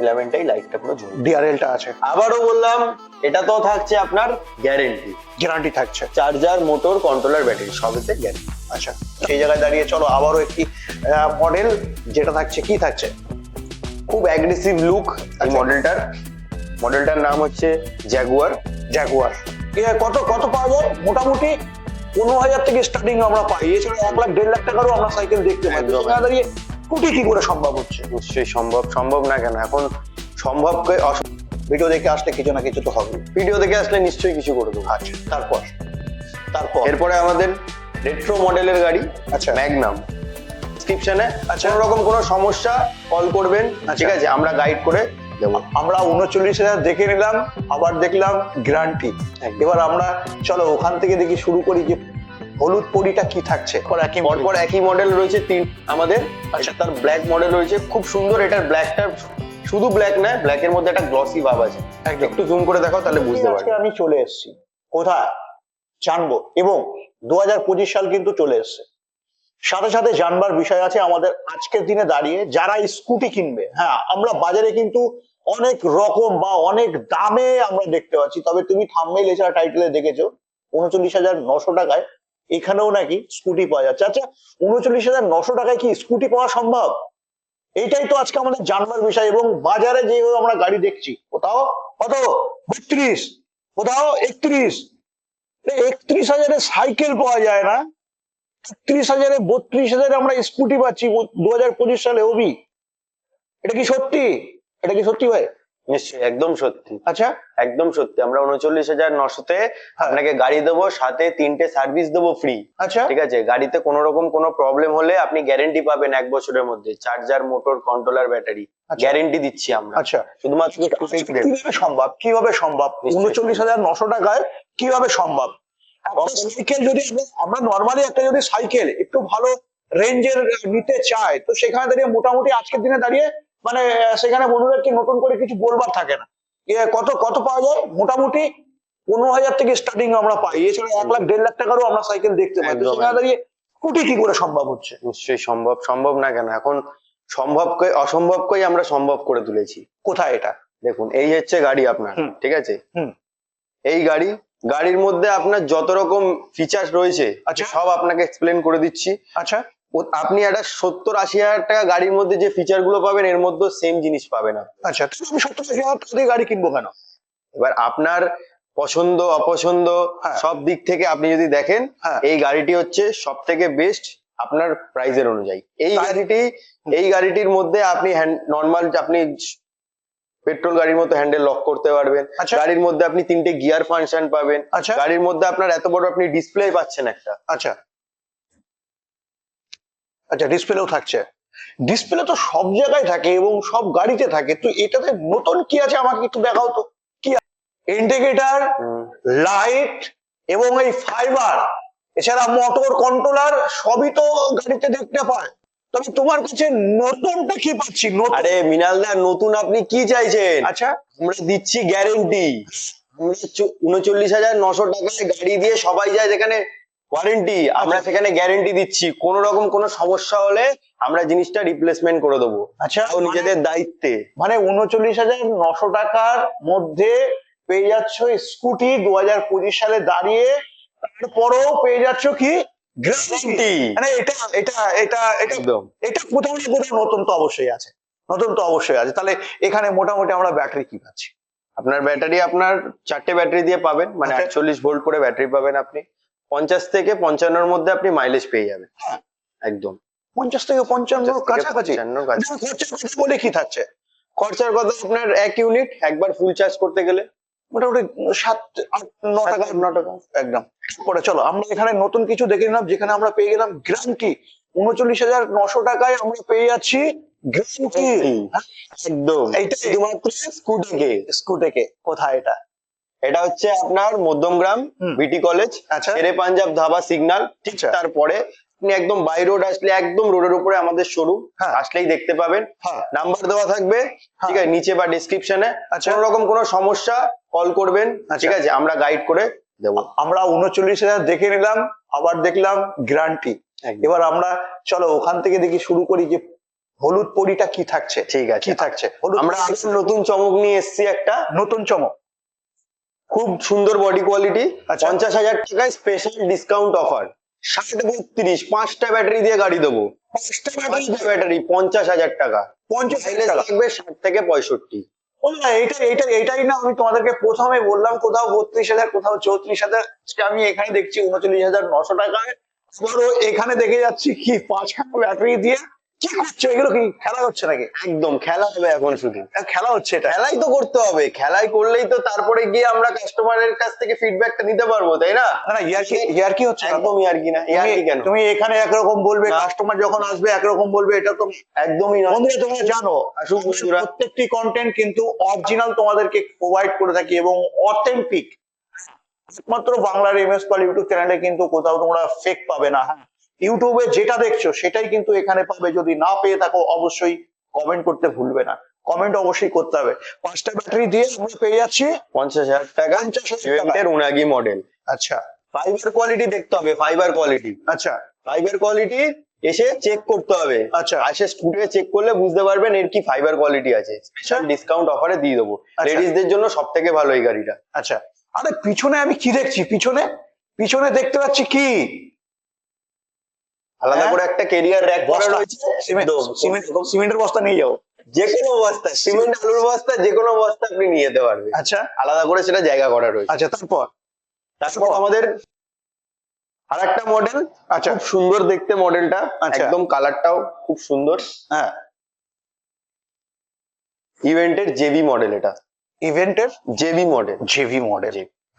ইলেভেনটাই লাইটটা পুরো জ্বলবে ডিআরএলটা আছে। আবারও বললাম এটা তো থাকছে আপনার গ্যারেন্টি গ্যারান্টি থাকছে। চার্জার মোটর কন্ট্রোলার ব্যাটারি সবেতে গ্যারেন্টি আচ্ছা সেই জায়গায় দাঁড়িয়ে চলো আবারও একটি মডেল যেটা থাকছে কি থাকছে? খুব অ্যাগ্রেসিভ লুক এই আচ্ছা। মডেলটার মডেলটার নাম হচ্ছে জ্যাগুয়ার জাগুয়ার কত কত পাওয়া যায় মোটামুটি পনেরো হাজার থেকে স্টার্টিং আমরা পাই। এছাড়া এক লাখ দেড় লাখ টাকারও আমরা সাইকেল দেখতে পাই। দাঁড়িয়ে কোটি কি করে সম্ভব হচ্ছে? নিশ্চয়ই সম্ভব সম্ভব না কেন? এখন সম্ভবকে ভিডিও দেখে আসলে কিছু না কিছু তো হবে ভিডিও দেখে আসলে নিশ্চয়ই কিছু করে দেবো। আচ্ছা। তারপর? তারপর? এরপরে আমাদের রেট্রো মডেলের গাড়ি আচ্ছা। ম্যাগনাম ডিসক্রিপশনে আচ্ছা। কোনো রকম কোনো সমস্যা কল করবেন আচ্ছা। ঠিক আছে? আমরা গাইড করে দেবো। আমরা উনচল্লিশ হাজার দেখে নিলাম আবার দেখলাম গ্যারান্টি এবার আমরা চলো ওখান থেকে দেখি শুরু করি যে হলুদ পরিটা কি থাকছে। পরপর একই মডেল রয়েছে তিন আমাদের আচ্ছা। তার ব্ল্যাক মডেল রয়েছে। খুব সুন্দর এটার ব্ল্যাকটা শুধু ব্ল্যাক না ব্ল্যাকের মধ্যে একটা গ্লসি ভাব আছে। একটু জুম করে দেখাও তাহলে বুঝতে আজকে পারবে। আমি চলে এসেছি। কোথায়? জানব। এবং দু হাজার পঁচিশ সাল কিন্তু চলে এসছে। সাথে সাথে জানবার বিষয় আছে আমাদের আজকের দিনে দাঁড়িয়ে যারা স্কুটি কিনবে হ্যাঁ আমরা বাজারে কিন্তু অনেক রকম বা অনেক দামে আমরা দেখতে পাচ্ছি। তবে তুমি থাম্বনেল এছাড়া টাইটেলে দেখেছ উনচল্লিশ হাজার নশো টাকায় এখানেও নাকি স্কুটি পাওয়া যাচ্ছে। আচ্ছা উনচল্লিশ হাজার নশো টাকায় কি স্কুটি পাওয়া সম্ভব? এইটাই তো আজকে আমাদের জানবার বিষয় এবং বাজারে যেভাবে আমরা গাড়ি দেখছি, কোথাও? কত? বত্রিশ। কোথাও? একত্রিশ। একত্রিশ হাজারে সাইকেল পাওয়া যায় না। একত্রিশ হাজারে বত্রিশ হাজারে আমরা স্কুটি পাচ্ছি দু হাজার পঁচিশ সালে ওবি এটা কি সত্যি? এটা কি সত্যি ভাই? নিশ্চয়ই একদম সত্যি। আচ্ছা? একদম সত্যি আমরা উনচল্লিশ হাজার নশোতে হ্যাঁ। আপনাকে গাড়ি দেবো সাথে তিনটে সার্ভিস দেবো ফ্রি আচ্ছা। ঠিক আছে? গাড়িতে কোনো রকম কোনো প্রবলেম হলে আপনি গ্যারেন্টি পাবেন এক বছরের মধ্যে চার্জার মোটর কন্ট্রোলার ব্যাটারি আচ্ছা। গ্যারেন্টি দিচ্ছি আমরা। আচ্ছা। শুধুমাত্র কীভাবে সম্ভব? কীভাবে সম্ভব। উনচল্লিশ হাজার নশো টাকায় কীভাবে সম্ভব? সাইকেল যদি আমরা- আমরা নর্মালি একটা যদি সাইকেল একটু ভালো রেঞ্জের নিতে চাই তো সেখানে দাঁড়িয়ে মোটামুটি আজকের দিনে দাঁড়িয়ে মানে সেখানে বন্ধুদেরকে নতুন করে কিছু বলবার থাকে না। কত কত পাওয়া যায়? মোটামুটি পনেরো হাজার থেকে স্টার্টিং আমরা পাই। এছাড়া এক লাখ দেড় লাখ টাকারও আমরা সাইকেল দেখতে পাই। সেখানে দাঁড়িয়ে কোটি কি করে সম্ভব হচ্ছে? নিশ্চয়ই সম্ভব সম্ভব না কেন? এখন সম্ভবকে অসম্ভবকেই আমরা সম্ভব করে তুলেছি। কোথায় এটা? দেখুন এই হচ্ছে গাড়ি আপনার ঠিক আছে। এই গাড়ি গাড়ির মধ্যে আপনার যত রকম ফিচার রয়েছে আচ্ছা। সব আপনাকে এক্সপ্লেন করে দিচ্ছি। আচ্ছা। আপনি একটা সত্তর আশি হাজার টাকা গাড়ির মধ্যে যে ফিচারগুলো পাবেন এর মধ্যে সেম জিনিস পাবেন আচ্ছা আমি সত্তর আশি হাজার টাকা দিয়ে গাড়ি কিনবো কেন? এবার আপনার পছন্দ অপছন্দ হ্যাঁ। সব দিক থেকে আপনি যদি দেখেন হ্যাঁ। এই গাড়িটি হচ্ছে সব থেকে বেস্ট আপনার প্রাইজের অনুযায়ী। এই গাড়িটি এই গাড়িটির মধ্যে আপনি নর্মাল আপনি পেট্রোল গাড়ির মতো হ্যান্ডেল লক করতে পারবেন। আচ্ছা। গাড়ির মধ্যে আপনি তিনটে গিয়ার ফাংশন পাবেন। আচ্ছা। গাড়ির মধ্যে আপনার এত বড় আপনি ডিসপ্লে পাচ্ছেন একটা। আচ্ছা। আচ্ছা ডিসপ্লেও থাকছে। ডিসপ্লে তো সব জায়গায় থাকে এবং সব গাড়িতে থাকে। তো এটাতে নতুন কি আছে আমাকে একটু দেখাও তো। কি ইন্ডিকেটার লাইট এবং এই ফাইবার এছাড়া মোটর কন্ট্রোলার সবই তো গাড়িতে দেখতে পায়। তবে তোমার কাছে নতুনটা কি পাচ্ছি? আরে মিনালদা নতুন আপনি কি চাইছেন? আচ্ছা। আমরা দিচ্ছি গ্যারেন্টি আমরা উনচল্লিশ হাজার নশো টাকায় গাড়ি দিয়ে সবাই যায় যেখানে ওয়ারেন্টি আমরা সেখানে গ্যারেন্টি দিচ্ছি। কোন রকম কোনো সমস্যা হলে আমরা জিনিসটা রিপ্লেসমেন্ট করে দেবো। আচ্ছা তাও নিজেদের দায়িত্বে। মানে উনচল্লিশ হাজার নশো টাকার মধ্যে পেয়ে যাচ্ছ স্কুটি দু হাজার পঁচিশ সালে দাঁড়িয়ে তারপরেও পেয়ে যাচ্ছ কি? গ্যারান্টি মানে এটা এটা এটা এটা একদম। এটা কোথাও না কোথাও নতুন তো অবশ্যই আছে। নতুন তো অবশ্যই আছে। তাহলে এখানে মোটামুটি আমরা ব্যাটারি কি পাচ্ছি? আপনার ব্যাটারি আপনার চারটে ব্যাটারি দিয়ে পাবেন। মানে আচ্ছা। আটচল্লিশ ভোল্ট করে ব্যাটারি পাবেন আপনি। পঞ্চাশ থেকে পঞ্চান্নর মধ্যে আপনি মাইলেজ পেয়ে যাবেন। হ্যাঁ। একদম। পঞ্চাশ থেকে পঞ্চান্ন কাছাকাছি। খরচার কথা বলে কি থাকছে? খরচার কথা আপনার এক ইউনিট একবার ফুল চার্জ করতে গেলে মোটামুটি সাত আট ন টাকা। ন টাকা। একদম। পরে চলো আমরা এখানে নতুন কিছু দেখে নিলাম যেখানে আমরা পেয়ে গেলাম গ্যারান্টি উনচল্লিশ হাজার নশো টাকায় আমরা পেয়ে যাচ্ছি গ্যারান্টি একদম। এইটা শুধুমাত্র স্কুটিকে স্কুটেকে কোথায় এটা? এটা হচ্ছে আপনার Madhyamgram BT college Shere Punjab dhaba signal ঠিক আচ্ছা। তারপরে আপনি একদম বাই রোড আসলে একদম রোডের উপরে আমাদের শোরুম হ্যাঁ। আসলেই দেখতে পাবেন। হ্যাঁ। নাম্বার দেওয়া থাকবে ঠিক আছে নিচে বা ডিসক্রিপশনে। কোন রকম কোনো সমস্যা কল করবেন আচ্ছা। ঠিক আছে আমরা গাইড করে দেবো। আমরা উনচল্লিশ হাজার দেখে নিলাম আবার দেখলাম গ্যারান্টি এবার আমরা চলো ওখান থেকে দেখি শুরু করি যে হলুদ পরিটা কি থাকছে? ঠিক আছে। কি থাকছে? আমরা নতুন চমক নিয়ে এসেছি একটা। নতুন চমক। খুব সুন্দর বডি কোয়ালিটি আচ্ছা। পঞ্চাশ হাজার টাকায় স্পেশাল ডিসকাউন্ট অফার ষাট বত্রিশ পাঁচটা ব্যাটারি দিয়ে গাড়ি দেবো। পাঁচটা পাঁচটা ব্যাটারি পঞ্চাশ হাজার টাকা। পঞ্চাশ থাকবে ষাট থেকে পঁয়ষট্টি। না এটা এটা এটাই না আমি তোমাদেরকে প্রথমে বললাম কোথাও বত্রিশ হাজার কোথাও চৌত্রিশ হাজার। আমি এখানে দেখছি উনচল্লিশ হাজার নশো টাকায়। আবারও এখানে দেখে যাচ্ছি কি পাঁচখানা ব্যাটারি দিয়ে কি করছে এগুলো কি খেলা হচ্ছে নাকি? একদম খেলা হবে এখন শুধু। খেলা হচ্ছে এটা খেলাই তো করতে হবে। খেলাই করলেই তো তারপরে গিয়ে আমরা কাস্টমারের কাছ থেকে ফিডব্যাকটা নিতে পারব তাই না? না ইয়ার কি হচ্ছে? না? একদমই কি না? ইয়ার তুমি- কেন? তুমি এখানে একরকম বলবে কাস্টমার যখন আসবে একরকম বলবে এটা তো একদমই নয়। বন্ধুরা তোমরা জানো প্রত্যেকটি কন্টেন্ট কিন্তু অরিজিনাল তোমাদেরকে প্রোভাইড করে থাকি এবং অথেন্টিক একমাত্র বাংলার এমএস পাল ইউটিউব চ্যানেলে কিন্তু কোথাও তোমরা ফেক পাবে না। হ্যাঁ ইউটিউবে যেটা দেখছ সেটাই কিন্তু এখানে পাবে। যদি না পেয়ে থাকো অবশ্যই কমেন্ট করতে ভুলবে না। কমেন্ট অবশ্যই করতে হবে। পাঁচটা ব্যাটারি দিয়ে আমরা পেয়ে যাচ্ছি পঞ্চাশ হাজার টাকা। পঞ্চাশ হাজার টাকা। উনাগি মডেল আচ্ছা। ফাইবার কোয়ালিটি দেখতে হবে ফাইবার কোয়ালিটি আচ্ছা। ফাইবার কোয়ালিটি এসে চেক করতে হবে। আচ্ছা। আসে স্টুডিও চেক করলে বুঝতে পারবেন এর কি ফাইবার কোয়ালিটি আছে। স্পেশাল ডিসকাউন্ট অফারে দিয়ে দেবো। আচ্ছা। লেডিসদের জন্য সব থেকে ভালো এই গাড়িটা। আচ্ছা। আরে পিছনে আমি কি দেখছি? পিছনে? পিছনে দেখতে পাচ্ছি কি? আলাদা হ্যাঁ? করে একটা কেরিয়ার র্যাক করা রয়েছে সিমেন্টের বস্তা নিয়ে যাও। যে কোনো বস্তা সিমেন্ট আলুর বস্তা যে কোনো বস্তা আপনি নিয়ে যেতে পারবেন। আচ্ছা। আলাদা করে সেটা জায়গা করা রয়েছে। আচ্ছা তারপর? তারপর আমাদের আর একটা মডেল আচ্ছা। খুব সুন্দর দেখতে মডেলটা আচ্ছা। একদম কালারটাও খুব সুন্দর। হ্যাঁ। ইভেন্টের জেবি মডেল এটা। ইভেন্টের জেবি মডেল জেভি মডেল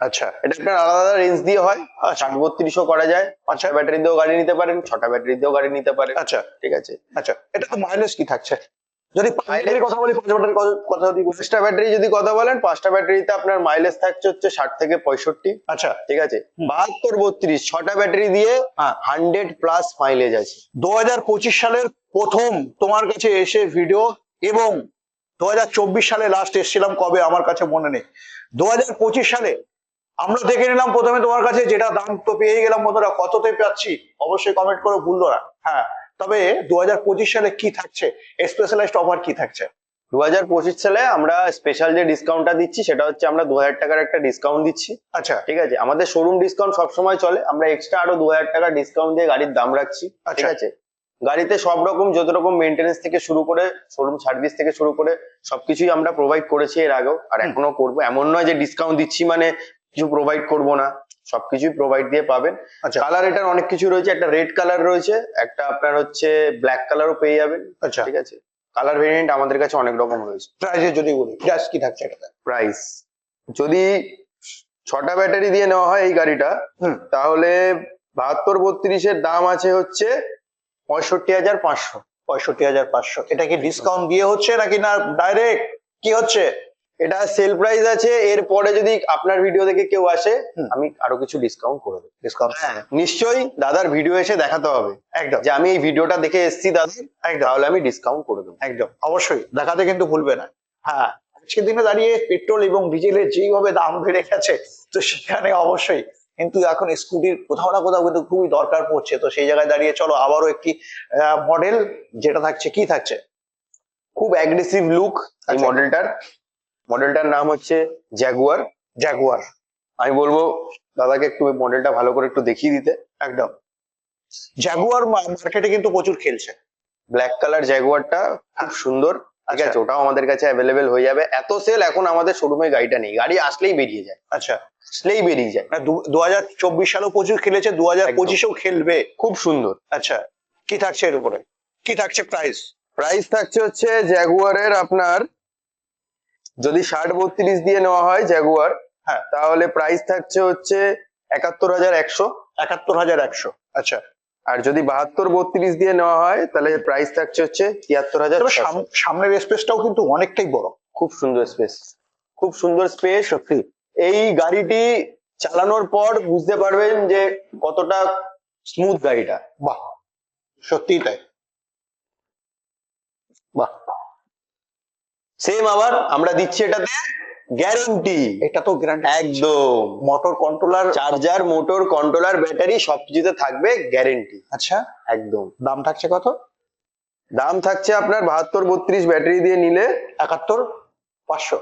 আচ্ছা এটা একটা আলাদা আলাদা রেঞ্জ দিয়ে হয়। আচ্ছা। বত্রিশও করা যায়। পাঁচটা ব্যাটারি দিয়েও গাড়ি নিতে পারেন ছটা ব্যাটারি দিয়েও গাড়ি নিতে পারেন। আচ্ছা। ঠিক আছে? আচ্ছা এটা তো মাইলেজ কি থাকছে? যদি কথা বলি পাঁচ কথা- কথা যদি পাঁচটা ব্যাটারি যদি কথা বলেন পাঁচটা ব্যাটারিতে আপনার মাইলেজ থাকছে হচ্ছে ষাট থেকে পঁয়ষট্টি। আচ্ছা। ঠিক আছে? বাহাত্তর বত্রিশ ছটা ব্যাটারি দিয়ে হান্ড্রেড প্লাস মাইলেজ আছে। দু হাজার পঁচিশ সালের প্রথম তোমার কাছে এসে ভিডিও এবং দু হাজার চব্বিশ সালে লাস্ট এসেছিলাম কবে? আমার কাছে মনে নেই। দু হাজার পঁচিশ সালে আমরা দেখে নিলাম প্রথমে তোমার কাছে যেটা দাম তো পেয়ে গেলাম বন্ধুরা কততে পাচ্ছি? অবশ্যই কমেন্ট করে ভুললো না। হ্যাঁ তবে দু হাজার পঁচিশ সালে কি থাকছে? স্পেশালাইজড অফার কি থাকছে? দু হাজার পঁচিশ সালে আমরা স্পেশাল যে ডিসকাউন্টটা দিচ্ছি সেটা হচ্ছে আমরা দু হাজার টাকার একটা ডিসকাউন্ট দিচ্ছি। আচ্ছা। ঠিক আছে? আমাদের শোরুম ডিসকাউন্ট সবসময় চলে। আমরা এক্সট্রা আরও দু হাজার টাকা ডিসকাউন্ট দিয়ে গাড়ির দাম রাখছি। ঠিক আচ্ছা। আছে? গাড়িতে সব রকম যত রকম মেনটেনেন্স থেকে শুরু করে শোরুম সার্ভিস থেকে শুরু করে সবকিছুই আমরা প্রোভাইড করেছি এর আগেও। আর এখনও করব। এমন নয় যে ডিসকাউন্ট দিচ্ছি মানে কিছু প্রোভাইড করব না সবকিছুই প্রোভাইড দিয়ে পাবেন। আচ্ছা। কালার এটার অনেক কিছু রয়েছে একটা রেড কালার রয়েছে একটা আপনার হচ্ছে ব্ল্যাক কালারও পেয়ে যাবেন আচ্ছা। ঠিক আছে? কালার ভেরিয়েন্ট আমাদের কাছে অনেক রকম রয়েছে। প্রাইজে যদি বলি প্রাইস কি থাকছে এটাতে? প্রাইস যদি ছটা ব্যাটারি দিয়ে নেওয়া হয় এই গাড়িটা তাহলে বাহাত্তর বত্রিশের দাম আছে হচ্ছে পঁয়ষট্টি হাজার পাঁচশো। পঁয়ষট্টি হাজার পাঁচশো। এটা কি ডিসকাউন্ট দিয়ে হচ্ছে নাকি না? ডাইরেক্ট কি হচ্ছে? এটা সেল প্রাইস আছে এরপরে যদি আপনার ভিডিও দেখে কেউ আসে আমি আরও কিছু ডিসকাউন্ট করে দেবো। ডিসকাউন্ট হ্যাঁ নিশ্চয়ই দাদার ভিডিও এসে দেখাতে হবে। একদম। যে আমি এই ভিডিওটা দেখে এসেছি দাদার একদম। তাহলে আমি ডিসকাউন্ট করে দেবো। একদম অবশ্যই। দেখাতে কিন্তু ভুলবে না। হ্যাঁ আজকের দিনে দাঁড়িয়ে পেট্রোল এবং ডিজেলের যেইভাবে দাম বেড়ে গেছে তো সেখানে অবশ্যই কিন্তু এখন স্কুটির কোথাও না কোথাও কিন্তু খুবই দরকার পড়ছে। তো সেই জায়গায় দাঁড়িয়ে চলো আবারও একটি মডেল যেটা থাকছে কি থাকছে? খুব অ্যাগ্রেসিভ লুক এই। মডেলটার মডেলটার নাম হচ্ছে জ্যাগুয়ার জ্যাগুয়ার আমি বলব দাদাকে একটু মডেলটা ভালো করে একটু দেখিয়ে দিতে। একদম। জাগুয়ার মার্কেটে কিন্তু প্রচুর খেলছে। ব্ল্যাক কালার জ্যাগুয়ারটা খুব সুন্দর। ঠিক আচ্ছা। আছে ওটাও আমাদের কাছে অ্যাভেলেবেল হয়ে যাবে। এত সেল এখন আমাদের শোরুমে গাড়িটা নেই। গাড়ি আসলেই বেরিয়ে যায়। আচ্ছা। আসলেই বেরিয়ে যায়। দু হাজার চব্বিশ সালেও প্রচুর খেলেছে দু হাজার পঁচিশেও খেলবে। খুব সুন্দর। আচ্ছা কি থাকছে এর উপরে? কি থাকছে প্রাইস প্রাইস থাকছে হচ্ছে জ্যাগুয়ারের আপনার যদি ষাট বত্রিশ দিয়ে নেওয়া হয় জ্যাগুয়ার হ্যাঁ। তাহলে প্রাইস থাকছে হচ্ছে একাত্তর হাজার একশো। একাত্তর হাজার একশো। আচ্ছা আর যদি বাহাত্তর বত্রিশ দিয়ে নেওয়া হয় তাহলে প্রাইস থাকছে হচ্ছে তিয়াত্তর হাজার সামনের স্পেসটাও কিন্তু অনেকটাই বড়। খুব সুন্দর স্পেস খুব সুন্দর স্পেস সত্যি। এই গাড়িটি চালানোর পর বুঝতে পারবেন যে কতটা স্মুথ গাড়িটা। বাহ সত্যিই তাই। বাহ। সেম আবার আমরা দিচ্ছি এটাতে গ্যারেন্টি এটা তো গ্যারান্টি একদম। Motor controller charger motor controller battery সবকিছুতে থাকবে গ্যারেন্টি আচ্ছা। একদম। দাম থাকছে কত? দাম থাকছে আপনার বাহাত্তর বত্রিশ ব্যাটারি দিয়ে নিলে একাত্তর পাঁচশো।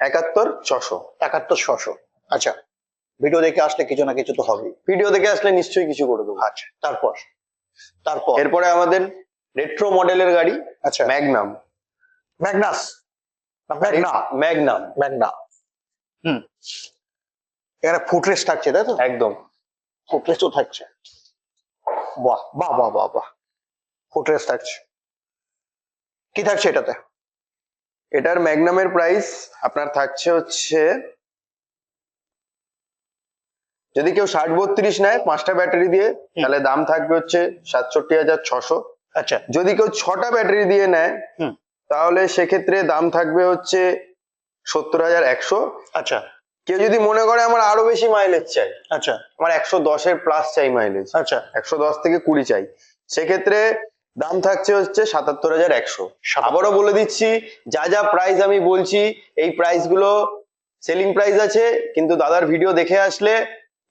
একাত্তর ছশো। একাত্তর ছশো। আচ্ছা। ভিডিও দেখে আসলে কিছু না কিছু তো হবেই। ভিডিও দেখে আসলে নিশ্চয়ই কিছু করে দেবো। আচ্ছা। তারপর? তারপর? এরপরে আমাদের রেট্রো মডেলের গাড়ি আচ্ছা। ম্যাগনাম ম্যাগনাস না, ম্যাগনা ম্যাগনাম ম্যাগনা হুম। এখানে ফুটরেস থাকছে তাই তো? একদম। ফুটরেসও থাকছে। বাহ বাহ বাহ বাহ বাহ। ফুটরেস থাকছে। কি থাকছে এটাতে? এটার ম্যাগনামের প্রাইস আপনার থাকছে হচ্ছে যদি কেউ ষাট বত্রিশ নেয় পাঁচটা ব্যাটারি দিয়ে তাহলে দাম থাকবে হচ্ছে সাতষট্টি হাজার ছশো। আচ্ছা। যদি কেউ ছটা ব্যাটারি দিয়ে নেয় হুম। তাহলে সেক্ষেত্রে দাম থাকবে হচ্ছে সত্তর হাজার একশো। আচ্ছা। কেউ যদি মনে করে আমার আরও বেশি মাইলেজ চাই আচ্ছা। আমার একশো দশের প্লাস চাই মাইলেজ আচ্ছা। একশো দশ থেকে কুড়ি চাই সেক্ষেত্রে দাম থাকছে হচ্ছে সাতাত্তর হাজার একশো। আবারও বলে দিচ্ছি যা যা প্রাইস আমি বলছি এই প্রাইসগুলো সেলিং প্রাইস আছে কিন্তু দাদার ভিডিও দেখে আসলে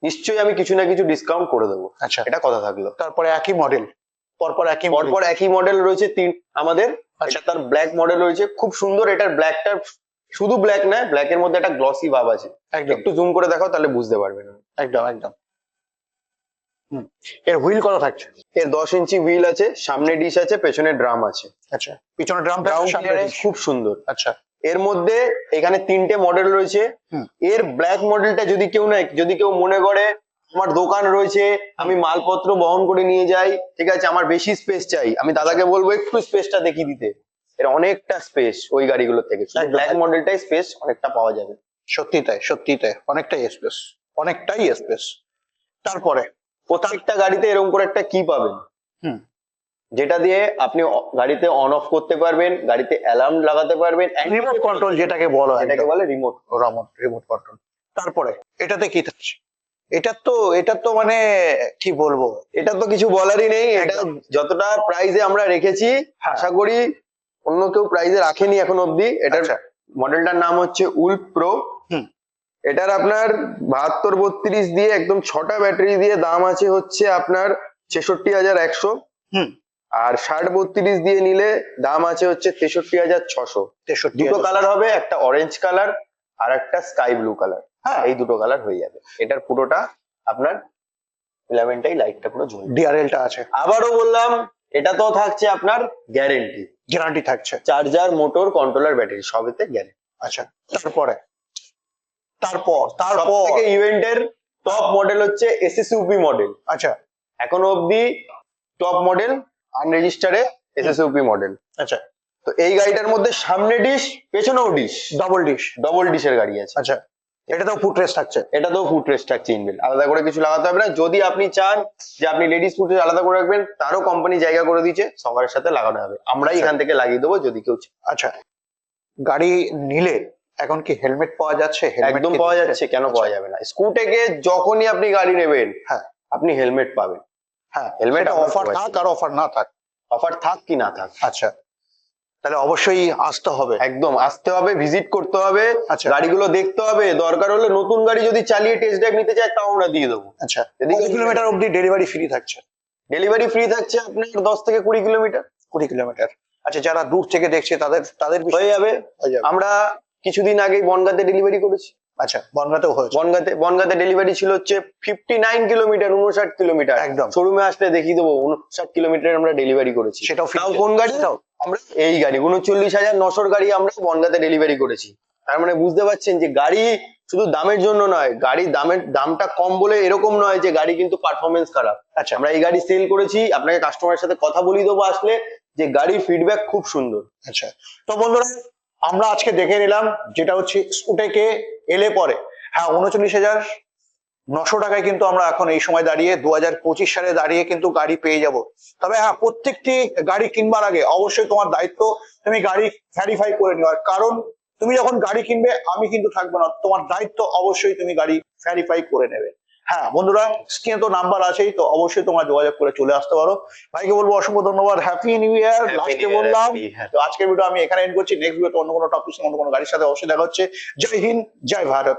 নিশ্চয়ই আমি কিছু না কিছু ডিসকাউন্ট করে দেবো। আচ্ছা। এটা কথা থাকল। তারপরে একই মডেল পরপর একই পরপর একই মডেল রয়েছে তিন আমাদের। আচ্ছা। তার ব্ল্যাক মডেল রয়েছে। খুব সুন্দর এটার ব্ল্যাকটা শুধু ব্ল্যাক না ব্ল্যাক এর মধ্যে একটা গ্লসি ভাব আছে। একটু জুম করে দেখাও তাহলে বুঝতে পারবেন। একদম একদম। এর হুইল কত থাকছে? এর দশ ইঞ্চি হুইল আছে সামনে ডিশ আছে পেছনে ড্রাম আছে। আচ্ছা পিছনে ড্রাম খুব সুন্দর। আচ্ছা। এর মধ্যে এখানে তিনটে মডেল রয়েছে। এর ব্ল্যাক মডেলটা যদি কেউ নেয় যদি কেউ মনে করে আমার দোকান রয়েছে আমি মালপত্র বহন করে নিয়ে যাই ঠিক আছে? আমার বেশি স্পেস চাই। আমি দাদাকে বলব একটু স্পেসটা দেখিয়ে দিতে। এর অনেকটা স্পেস ওই গাড়িগুলো থেকে। ব্ল্যাক মডেলটাই স্পেস অনেকটা পাওয়া যাবে। সত্যি তাই সত্যি তাই। অনেকটাই স্পেস অনেকটাই স্পেস তারপরে? প্রত্যেকটা গাড়িতে এরকম করে একটা কি পাবেন। হুম। যেটা দিয়ে আপনি গাড়িতে অন অফ করতে পারবেন গাড়িতে অ্যালার্ম লাগাতে পারবেন রিমোট কন্ট্রোল যেটাকে বলা হয় এটাকে বলে রিমোট রিমোট কন্ট্রোল তারপরে? এটাতে কি থাকছে? এটা তো এটা তো মানে কি বলব? এটা তো কিছু বলারই নেই। এটা যতটা প্রাইজে আমরা রেখেছি হ্যাঁ। আশা করি অন্য কেউ প্রাইজে রাখেনি এখন অবধি। এটার আচ্ছা। মডেলটার নাম হচ্ছে উলফ প্রো এটার আপনার বাহাত্তর বত্রিশ দিয়ে একদম ছটা ব্যাটারি দিয়ে দাম আছে হচ্ছে আপনার ছেষট্টি হাজার একশো। হুম। আর ষাট বত্রিশ দিয়ে নিলে দাম আছে হচ্ছে তেষট্টি হাজার ছশো। তেষট্টি দুটো কালার হবে একটা অরেঞ্জ কালার আর একটা স্কাই ব্লু কালার হ্যাঁ এই দুটো কালার হয়ে যাবে। এটার পুরোটা আপনার ইলেভেনটাই লাইটটা পুরো জ্বলবে। ডিআরএলটা আছে। আবারও বললাম এটা তো থাকছে আপনার গ্যারেন্টি গ্যারান্টি থাকছে। চার্জার মোটর কন্ট্রোলার ব্যাটারি সবেতে গ্যারেন্টি আচ্ছা তারপরে? তারপর তারপর? থেকে ইভেন্টের টপ মডেল হচ্ছে এসএসইউপি মডেল আচ্ছা। এখনও অবধি টপ মডেল আনরেজিস্টারে এসএসইউপি মডেল আচ্ছা। তো এই গাড়িটার মধ্যে সামনে ডিশ পেছনেও ডিশ ডবল ডিশ ডবল ডিশের গাড়ি আছে। আচ্ছা। এটাতেও ফুট রেস্ট থাকছে। এটা তো ফুট রেস্ট থাকছে ইনবিল আলাদা করে কিছু লাগাতে হবে না। যদি আপনি চান যে আপনি লেডিস ফুট আলাদা করে রাখবেন তারও কোম্পানি জায়গা করে দিচ্ছে সবার সাথে লাগানো হবে। আমরাই আচ্ছা। এখান থেকে লাগিয়ে দেবো যদি কেউ আচ্ছা গাড়ি নিলে এখন কি হেলমেট পাওয়া যাচ্ছে? একদম পাওয়া যাচ্ছে কেন আচ্ছা, পাওয়া যাবে না। স্কুটেকে যখনই আপনি গাড়ি নেবেন হ্যাঁ। আপনি হেলমেট পাবেন। হ্যাঁ হেলমেট অফার থাক আর অফার না থাক। অফার থাক কি না থাক। আচ্ছা। তাহলে অবশ্যই আসতে হবে। একদম আসতে হবে ভিজিট করতে হবে আচ্ছা। গাড়িগুলো দেখতে হবে দরকার হলে নতুন গাড়ি যদি চালিয়ে টেস্ট ড্রাইভ নিতে চায় তাও আমরা দিয়ে দেবো। আচ্ছা কত কিলোমিটার অবধি ডেলিভারি ফ্রি থাকছে? ডেলিভারি ফ্রি থাকছে আপনার দশ থেকে কুড়ি কিলোমিটার কুড়ি কিলোমিটার আচ্ছা যারা দূর থেকে দেখছে তাদের তাদের হয়ে যাবে। আমরা কিছুদিন আগেই বনগাতে ডেলিভারি করেছি। আচ্ছা বনগাতেও হয়েছে। বনগাতে বনগাতে ডেলিভারি ছিল হচ্ছে ফিফটি নাইন কিলোমিটার উনষাট কিলোমিটার একদম। শোরুমে আসলে দেখিয়ে দেবো উনষাট কিলোমিটার আমরা ডেলিভারি করেছি। সেটাও কোন গাড়ি। আমরা এই গাড়ি উনচল্লিশ হাজার নশোর গাড়ি আমরা বনগাতে ডেলিভারি করেছি। তার মানে বুঝতে পারছেন যে গাড়ি শুধু দামের জন্য নয় গাড়ি দামের দামটা কম বলে এরকম নয় যে গাড়ি কিন্তু পারফরমেন্স খারাপ। আচ্ছা। আমরা এই গাড়ি সেল করেছি আপনাকে কাস্টমারের সাথে কথা বলিয়ে দেবো আসলে যে গাড়ির ফিডব্যাক খুব সুন্দর। আচ্ছা। তো বন্ধুরা আমরা আজকে দেখে নিলাম যেটা হচ্ছে স্কুটেকে এলে পরে। হ্যাঁ উনচল্লিশ হাজার নশো টাকায় কিন্তু আমরা এখন এই সময় দাঁড়িয়ে দু হাজার পঁচিশ সালে দাঁড়িয়ে কিন্তু গাড়ি পেয়ে যাব। তবে হ্যাঁ প্রত্যেকটি গাড়ি কিনবার আগে অবশ্যই তোমার দায়িত্ব তুমি গাড়ি ভ্যারিফাই করে নেওয়ার কারণ তুমি যখন গাড়ি কিনবে আমি কিন্তু থাকব না। তোমার দায়িত্ব অবশ্যই তুমি গাড়ি ভ্যারিফাই করে নেবে। হ্যাঁ বন্ধুরা স্ক্রিনে তো নাম্বার আছেই তো অবশ্যই তোমরা যোগাযোগ করে চলে আসতে পারো। ভাইকে বলব অসংখ্য ধন্যবাদ। হ্যাপি নিউ ইয়ার লাস্টে বললাম তো আজকের ভিডিও আমি এখানে এন্ড করছি। নেক্সট ভিডিওতে অন্য কোনো টপিক অন্য কোনো গাড়ির সাথে অবশ্যই দেখা হচ্ছে। জয় হিন্দ জয় ভারত।